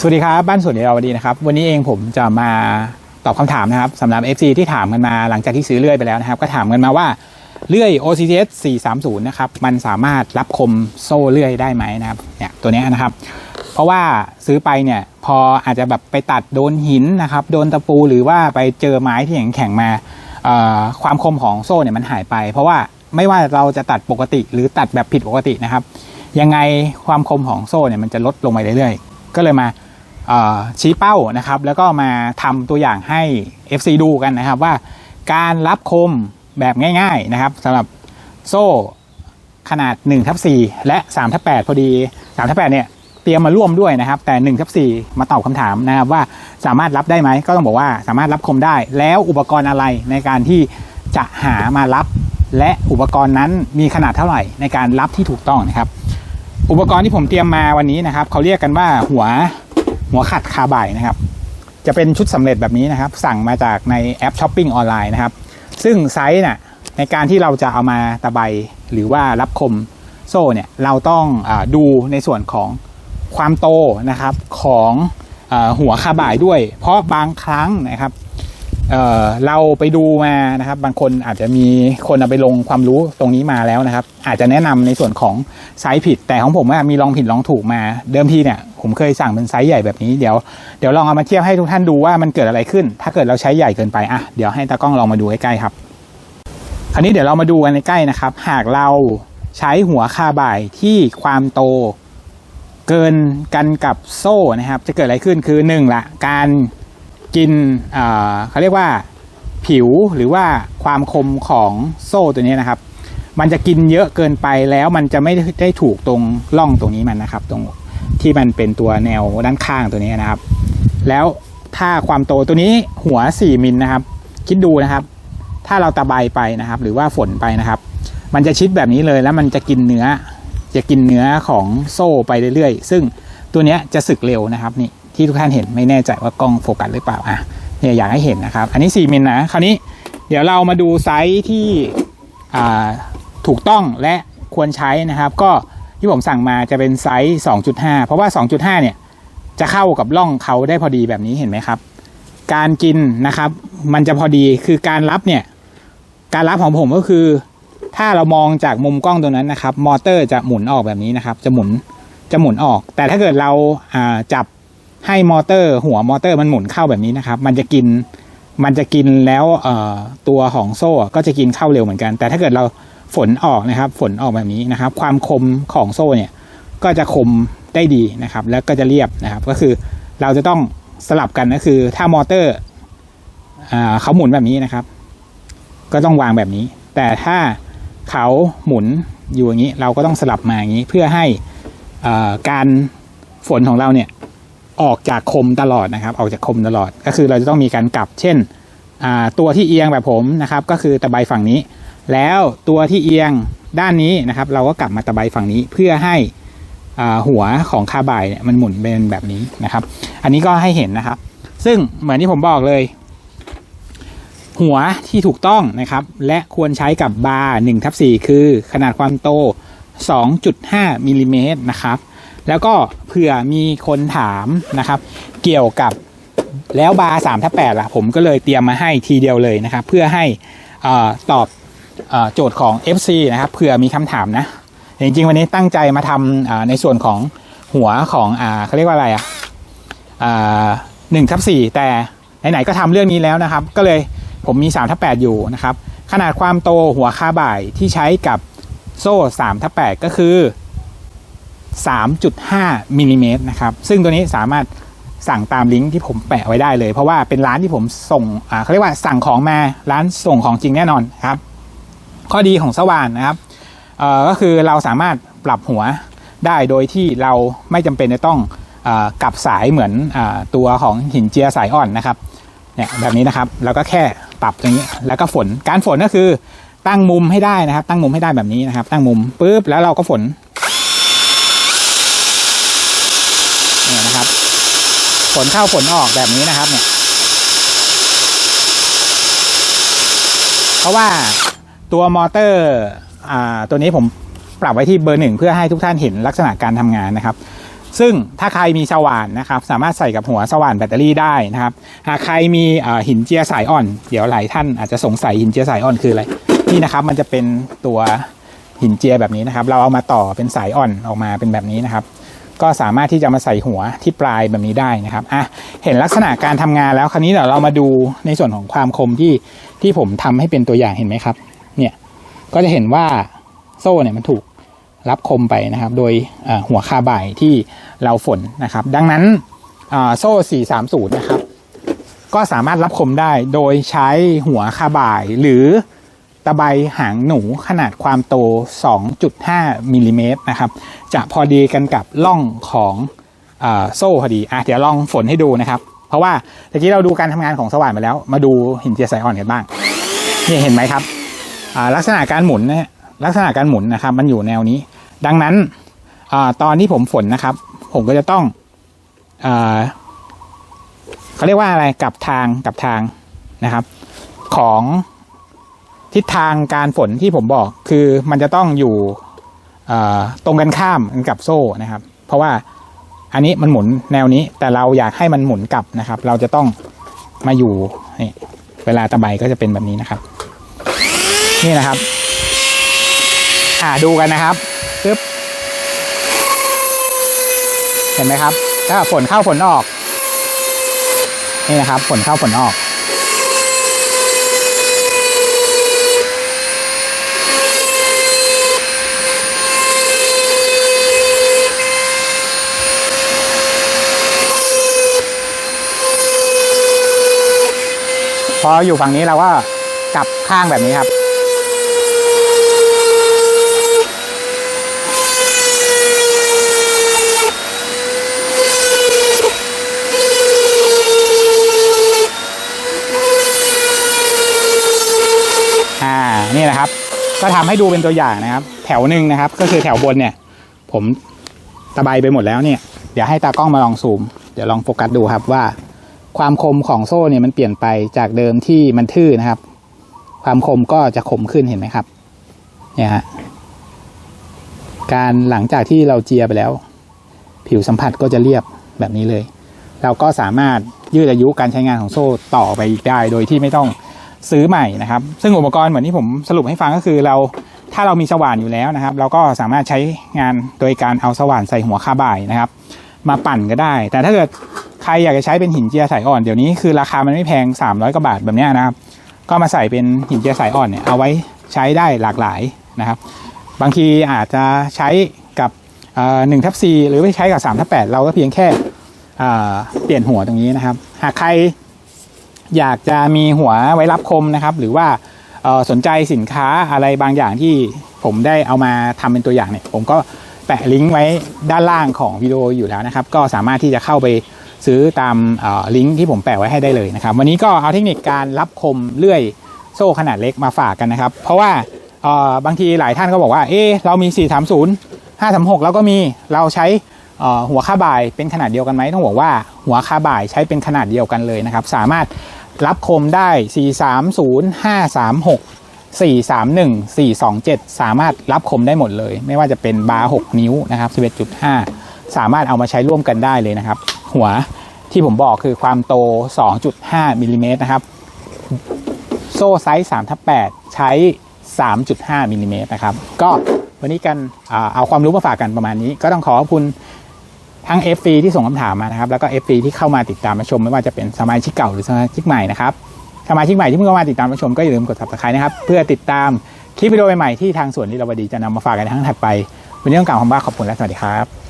สวัสดีครับ บ้านสวนเดลวดีนะครับ วันนี้เองผมจะมาตอบคำถามนะครับสำหรับ FC ที่ถามกันมาหลังจากที่ซื้อเลื่อยไปแล้วนะครับ ก็ถามกันมาว่าเลื่อย OCTS 430 นะครับ มันสามารถรับคมโซ่เลื่อยได้ไหมนะครับเนี่ยตัวนี้นะครับ เพราะว่าซื้อไปเนี่ยพออาจจะแบบไปตัดโดนหินนะครับ โดนตะปูหรือว่าไปเจอไม้ที่แข็งแข็งมาความคมของโซ่เนี่ยมันหายไป เพราะว่าไม่ว่าเราจะตัดปกติหรือตัดแบบผิดปกตินะครับ ยังไงความคมของโซ่เนี่ยมันจะลดลงไปเรื่อยๆก็เลยมา ชี้เป้านะครับ แล้วก็มาทำตัวอย่างให้ FC ดูกันนะครับว่าการรับคมแบบง่ายๆนะครับสำหรับโซ่ขนาด1ทับ4และ3ทับ8พอดี3ทับ8เนี่ยเตรียมมาร่วมด้วยนะครับ แต่1ทับ4มาตอบคำถามนะครับว่าสามารถรับได้ไหมก็ต้องบอกว่าสามารถรับคมได้ แล้วอุปกรณ์อะไรในการที่จะหามารับ และอุปกรณ์นั้นมีขนาดเท่าไหร่ในการรับที่ถูกต้องนะครับ อุปกรณ์ที่ผมเตรียมมาวันนี้นะครับเขาเรียกกันว่าหัว หัวขัดคาบ่ายนะครับ จะเป็นชุดสำเร็จแบบนี้นะครับ สั่งมาจากในแอปช้อปปิ้งออนไลน์นะครับ ซึ่งไซส์น่ะในการที่เราจะเอามาตะไบหรือว่ารับคมโซ่เนี่ยเราต้องอดูในส่วนของความโตนะครับของอหัวคาบ่ายด้วย เพราะบางครั้งนะครับ เเราไปดูมานะครับ บางคนอาจจะมีคนเอาไปลงความรู้ตรงนี้มาแล้วนะครับ อาจจะแนะนำในส่วนของไซส์ผิด แต่ของผมมีลองผิดลองถูกมา เดิมทีเนี่ยผมเคยสั่งเป็นไซส์ใหญ่แบบนี้เดี๋ยวเดี๋ยวลองเอามาเทียบให้ทุกท่านดูว่ามันเกิดอะไรขึ้น ถ้าเกิดเราใช้ใหญ่เกินไปอะเดี๋ยวให้ตากล้องลองมาดูใกล้ๆครับคราวนี้เดี๋ยวเรามาดูกันในใกล้นะครับ หากเราใช้หัวคาบ่ายที่ความโตเกินกันกับโซ่นะครับ จะเกิดอะไรขึ้นคือหนึ่งละการ กินเขาเรียกว่าผิวหรือว่าความคมของโซ่ตัวนี้นะครับ มันจะกินเยอะเกินไปแล้วมันจะไม่ได้ถูกตรงร่องตรงนี้มันนะครับ ตรงที่มันเป็นตัวแนวด้านข้างตัวนี้นะครับ แล้วถ้าความโตตัวนี้หัว 4 มิลนะครับ คิดดูนะครับ ถ้าเราตะไบไปนะครับ หรือว่าฝนไปนะครับ มันจะชิดแบบนี้เลยแล้วมันจะกินเนื้อ จะกินเนื้อของโซ่ไปเรื่อยๆ ซึ่งตัวนี้จะสึกเร็วนะครับนี่ ที่ทุกท่านเห็นไม่แน่ใจว่ากล้องโฟกัสหรือเปล่าอะเนี่ยอยากให้เห็นนะครับ อันนี้ 4 มิลนะคราวนี้เดี๋ยวเรามาดูไซส์ที่ถูกต้องและควรใช้นะครับ ก็ที่ผมสั่งมาจะเป็นไซส์ 2.5 เพราะว่า 2.5 เนี่ยจะเข้ากับร่องเขาได้พอดีแบบนี้เห็นไหมครับ การกินนะครับ มันจะพอดีคือการรับเนี่ย การรับของผมก็คือ ถ้าเรามองจากมุมกล้องตรงนั้นนะครับ มอเตอร์จะหมุนออกแบบนี้นะครับ จะหมุนจะหมุนออก แต่ถ้าเกิดเราาจับ ให้มอเตอร์หัวมอเตอร์มันหมุนเข้าแบบนี้นะครับ มันจะกินมันจะกินแล้วตัวของโซ่ก็จะกินเข้าเร็วเหมือนกัน แต่ถ้าเกิดเราฝนออกนะครับ ฝนออกแบบนี้นะครับ ความคมของโซ่เนี่ยก็จะคมได้ดีนะครับ แล้วก็จะเรียบนะครับ ก็คือเราจะต้องสลับกันก็คือ ถ้ามอเตอร์เขาหมุนแบบนี้นะครับ ก็ต้องวางแบบนี้ แต่ถ้าเขาหมุนอยู่อย่างนี้ เราก็ต้องสลับมาอย่างนี้ เพื่อให้การฝนของเราเนี่ย ออกจากคมตลอดนะครับ ออกจากคมตลอด ก็คือเราจะต้องมีการกลับ เช่นตัวที่เอียงแบบผมนะครับ ก็คือตะไบฝั่งนี้ แล้วตัวที่เอียงด้านนี้นะครับ เราก็กลับมาตะไบฝั่งนี้เพื่อให้หัวของคาบายเนี่ยมันหมุนเป็นแบบนี้นะครับ อันนี้ก็ให้เห็นนะครับ ซึ่งเหมือนที่ผมบอกเลย หัวที่ถูกต้องนะครับ และควรใช้กับบาร์1ทับ4คือขนาดความโต 2.5มิลลิเมตรนะครับ แล้วก็เผื่อมีคนถามนะครับ เกี่ยวกับแล้วบาร์3ทับ8ล่ะผมก็เลยเตรียมมาให้ทีเดียวเลยนะครับ เพื่อให้อตอบอโจทย์ของ FC นะครับเผื่อมีคำถามนะ จริงๆ วันนี้ตั้งใจมาทำในส่วนของหัวของอเขาเรียกว่าอะไรอะอ่าหนึ่งทับสี่แต่ไหนๆก็ทำเรื่องนี้แล้วนะครับ ก็เลยผมมี3ทับ8อยู่นะครับ ขนาดความโตหัวคาบ่ายที่ใช้กับโซ่3ทับ8ก็คือ 3.5มิลลิเมตรนะครับซึ่งตัวนี้สามารถสั่งตามลิงก์ที่ผมแปะไว้ได้เลย เพราะว่าเป็นร้านที่ผมส่งเขาเรียกว่าสั่งของมาร้านส่งของจริงแน่นอนครับ ข้อดีของสว่านนะครับก็คือเราสามารถปรับหัวได้โดยที่เราไม่จำเป็นจะต้องอกลับสายเหมือนอตัวของหินเจียสายอ่อนนะครับเนี่ยแบบนี้นะครับแล้วก็แค่ปรับอย่างนี้แล้วก็ฝนการฝนก็คือตั้งมุมให้ได้นะครับ ตั้งมุมให้ได้แบบนี้นะครับ ตั้งมุมปุ๊บแล้วเราก็ฝนเนี่ยนะครับ ฝนเข้าฝนออกแบบนี้นะครับเนี่ยเพราะว่าตัวมอเตอร์อ่าตัวนี้ผมปรับไว้ที่เบอร์หนึ่งเพื่อให้ทุกท่านเห็นลักษณะการทำงานนะครับ ซึ่งถ้าใครมีสว่านนะครับ สามารถใส่กับหัวสว่านแบตเตอรี่ได้นะครับ หากใครมีอ่อหินเจียสายอ่อน เดี๋ยวหลายท่านอาจจะสงสัยหินเจียสายอ่อนคืออะไรนี่นะครับมันจะเป็นตัวหินเจียแบบนี้นะครับ เราเอามาต่อเป็นสายอ่อนออกมาเป็นแบบนี้นะครับ ก็สามารถที่จะมาใส่หัวที่ปลายแบบนี้ได้นะครับอะเห็นลักษณะการทำงานแล้วคราวนี้เดี๋ยวเรามาดูในส่วนของความคมที่ที่ผมทำให้เป็นตัวอย่างเห็นไหมครับ เนี่ยก็จะเห็นว่าโซ่เนี่ยมันถูกรับคมไปนะครับ โดยหัวคาบ่ายที่เราฝนนะครับ ดังนั้นอ่าโซ่ 430 นะครับ ก็สามารถรับคมได้โดยใช้หัวคาบ่ายหรือ ตะไบหางหนูขนาดความโต 2.5มิลลิเมตรนะครับ จะพอดีกันกับล่องของอโซ่พอดีอะเดี๋ยวลองฝนให้ดูนะครับ เพราะว่าตะกี้เราดูการทำงานของสว่านมาแล้ว มาดูหินเจียสายอ่อนกันบ้าง นี่เห็นไหมครับลักษณะการหมุนนะฮะลักษณะการหมุนนะครับ มันอยู่แนวนี้ ดังนั้นอตอนที่ผมฝนนะครับ ผมก็จะต้องอเขาเรียกว่าอะไรกลับทางกลับทางนะครับ ของ ทิศทางการฝนที่ผมบอกคือมันจะต้องอยู่ตรงกันข้ามกับโซ่นะครับ เพราะว่าอันนี้มันหมุนแนวนี้ แต่เราอยากให้มันหมุนกลับนะครับ เราจะต้องมาอยู่นี่เวลาตะไบก็จะเป็นแบบนี้นะครับ นี่นะครับอ่าดูกันนะครับปึ๊บเห็นไหมครับถ้าฝนเข้าฝนออก นี่นะครับ ฝนเข้าฝนออก ออยู่ฝั่งนี้เราก็กลับข้างแบบนี้ครับ อ่า นี่นะครับ ก็ทำให้ดูเป็นตัวอย่างนะครับ แถวหนึ่งนะครับ ก็คือแถวบนเนี่ย ผมตะไบไปหมดแล้วเนี่ย เดี๋ยวให้ตากล้องมาลองซูม เดี๋ยวลองโฟกัสดูครับว่า ความคมของโซ่เนี่ยมันเปลี่ยนไปจากเดิมที่มันทื่อนะครับ ความคมก็จะคมขึ้นเห็นไหมครับ เนี่ยฮะการหลังจากที่เราเจียไปแล้ว ผิวสัมผัสก็จะเรียบแบบนี้เลย เราก็สามารถยืดอายุการใช้งานของโซ่ต่อไปอีกได้ โดยที่ไม่ต้องซื้อใหม่นะครับ ซึ่งอุปกรณ์เหมือนที่ผมสรุปให้ฟังก็คือเราถ้าเรามีสว่านอยู่แล้วนะครับ เราก็สามารถใช้งานโดยการเอาสว่านใส่หัวคาบ่ายนะครับ มาปั่นก็ได้ แต่ถ้าเกิด ใครอยากจะใช้เป็นหินเจียสายอ่อนเดี๋ยวนี้คือราคามันไม่แพง 300กว่าบาทแบบนี้นะครับ ก็มาใส่เป็นหินเจียสายอ่อนเนี่ยเอาไว้ใช้ได้หลากหลายนะครับ บางทีอาจจะใช้กับหนึ่งทับซีหรือไม่ใช้กับสามทับแปดเราก็เพียงแค่เปลี่ยนหัวตรงนี้นะครับ หากใครอยากจะมีหัวไว้รับคมนะครับ หรือว่าสนใจสินค้าอะไรบางอย่างที่ผมได้เอามาทำเป็นตัวอย่างเนี่ย ผมก็แปะลิงก์ไว้ด้านล่างของวิดีโออยู่แล้วนะครับ ก็สามารถที่จะเข้าไป ซื้อตามลิงก์ที่ผมแปะไว้ให้ได้เลยนะครับ วันนี้ก็เอาเทคนิคการรับคมเลื่อยโซ่ขนาดเล็กมาฝากกันนะครับ เพราะว่าบางทีหลายท่านก็บอกว่า เอ๊ะเรามี 430 536 แล้วก็มีเราใช้หัวค่าบ่ายเป็นขนาดเดียวกันไหมต้องบอกว่าหัวค่าบ่ายใช้เป็นขนาดเดียวกันเลยนะครับ สามารถรับคมได้ 430 536 431 427 สามารถรับคมได้หมดเลย ไม่ว่าจะเป็นบาร์ 6 นิ้วนะครับ 11.5 สามารถเอามาใช้ร่วมกันได้เลยนะครับ หัวที่ผมบอกคือความโต 2.5มิลลิเมตรนะครับ โซ่ไซส์3ทับ8ใช้ 3.5มิลลิเมตรนะครับ ก็วันนี้กันเอาความรู้มาฝากกันประมาณนี้ ก็ต้องขอขอบคุณทั้ง FC ที่ส่งคำถามมานะครับ แล้วก็ FC ที่เข้ามาติดตามมาชม ไม่ว่าจะเป็นสมาชิกเก่าหรือสมาชิกใหม่นะครับ สมาชิกใหม่ที่เพิ่งเข้ามาติดตามมาชมก็อย่าลืมกด subscribe นะครับ เพื่อติดตามคลิปวิดีโอใหม่ๆที่ทางส่วนนิรวดีจะนำมาฝากกันในครั้งถัดไปวันนี้ต้องกล่าวคำว่าขอบคุณและสวัสดีครับ